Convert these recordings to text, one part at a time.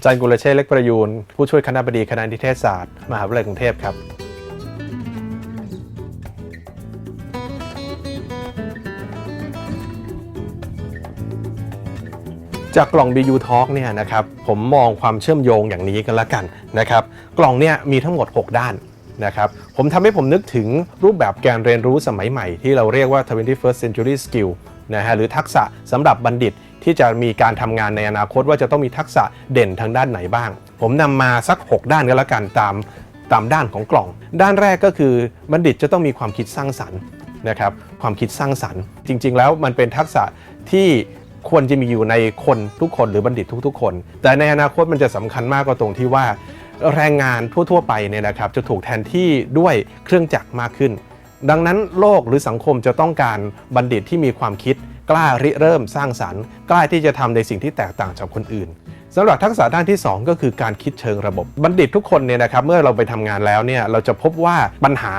อาจารย์กุลเชษเล็กประยูนผู้ช่วยคณะบดีคณะนิเทศศาสตร์มหาวิทยาลัยกรุงเทพครับจากกล่อง BU Talk เนี่ยนะครับผมมองความเชื่อมโยงอย่างนี้กันละกันนะครับกล่องเนี่ยมีทั้งหมด 6 ด้านนะครับผมทำให้ผมนึกถึงรูปแบบการเรียนรู้สมัยใหม่ที่เราเรียกว่า 21st century skill นะฮะหรือทักษะสำหรับบัณฑิตที่จะมีการทำงานในอนาคตว่าจะต้องมีทักษะเด่นทางด้านไหนบ้าง ผมนำมาสัก 6 ด้านกันละกันตามตามด้านของกล่อง ด้านแรกก็คือบัณฑิตจะต้องมีความคิดสร้างสรรค์นะครับความคิดสร้างสรรค์ จริง ๆ แล้วมันเป็นทักษะที่ควรจะมีอยู่ในคนทุกคนหรือบัณฑิตทุกๆ คน แต่ในอนาคตมันจะสำคัญมากกว่าตรงที่ว่า แรงงานทั่วๆ ไปเนี่ยนะครับจะถูกแทนที่ด้วยเครื่องจักรมากขึ้น ดังนั้นโลกหรือสังคมจะต้องการบัณฑิตที่มีความคิด กล้าริเริ่มสร้างสรรค์ กล้าที่จะทำในสิ่งที่แตกต่างจากคนอื่นสำหรับทักษะด้านที่ 2 ก็คือการคิดเชิงระบบ บัณฑิตทุกคนเนี่ยนะครับเมื่อเราไปทำงานแล้วเนี่ยเราจะพบว่าปัญหา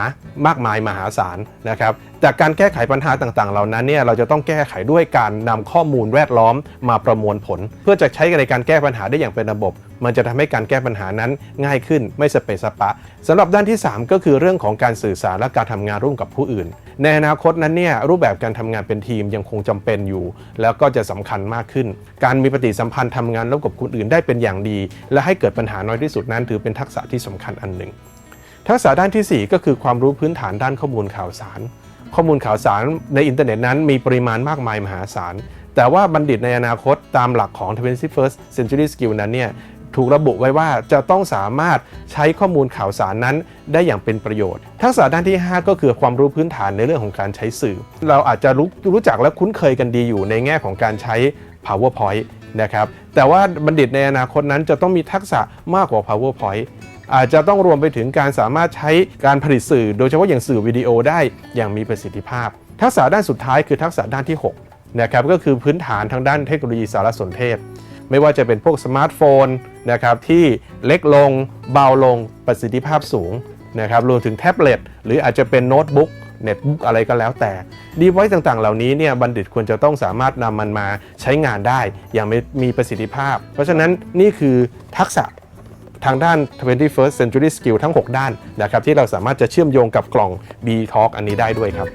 มากมายมหาศาลนะครับ แต่การแก้ไขปัญหาต่างๆ เหล่านั้นเนี่ยเราจะต้องแก้ไขด้วยการนำข้อมูลแวดล้อมมาประมวลผล เพื่อจะใช้ในการแก้ปัญหาได้อย่างเป็นระบบ มันจะทำให้การแก้ปัญหานั้นง่ายขึ้นไม่สเปซสปะสำหรับด้านที่ 3 ก็คือเรื่องของการสื่อสารและการทำงานร่วมกับผู้อื่น ในอนาคตนั้นเนี่ยรูปแบบการทำงานเป็นทีมยังคงจำเป็นอยู่ แล้วก็จะสำคัญมากขึ้น การมีปฏิสัมพันธ์ทำงานร่วมกับคนอื่นได้เป็นอย่างดี และให้เกิดปัญหาน้อยที่สุดนั้นถือเป็นทักษะที่สำคัญอันหนึ่ง ทักษะด้านทีสี่ 4 ก็คือความรู้พื้นฐานด้านข้อมูลข่าวสาร ข้อมูลข่าวสารในอินเทอร์เน็ตนั้นมีปริมาณมากมายมหาศาล แต่ว่าบัณฑิตในอนาคตตามหลักของ 21st century skill นั้นเนี่ยถูกระบุไว้ว่าจะต้องสามารถใช้ข้อมูลข่าวสารนั้นได้อย่างเป็นประโยชน์ ทักษะด้านที่ 5 ก็คือความรู้พื้นฐานในเรื่องของการใช้สื่อ เราอาจจะรู้รู้จักและคุ้นเคยกันดีอยู่ในแง่ของการใช้ powerpoint นะครับ แต่ว่าบัณฑิตในอนาคตนั้นจะต้องมีทักษะมากกว่า powerpoint อาจจะต้องรวมไปถึงการสามารถใช้การผลิตสื่อ โดยเฉพาะอย่างสื่อวิดีโอได้อย่างมีประสิทธิภาพ ทักษะด้านสุดท้ายคือทักษะด้านที่ 6 นะครับก็คือพื้นฐานทางด้านเทคโนโลยีสารสนเทศ ไม่ว่าจะเป็นพวกสมาร์ทโฟนนะครับที่เล็กลงเบาลงประสิทธิภาพสูงนะครับรวมถึงแท็บเล็ตหรืออาจจะเป็นโน้ตบุ๊กเน็ตบุ๊กอะไรก็แล้วแต่ดีไว้ต่างๆ เหล่านี้เนี่ยบัณฑิตควรจะต้องสามารถนำมันมาใช้งานได้อย่างมีประสิทธิภาพ เพราะฉะนั้นนี่คือทักษะ ทางด้าน 21st century skill ทั้ง 6 ด้านนะครับที่เราสามารถจะเชื่อมโยงกับกล่อง B Talk อันนี้ได้ด้วยครับ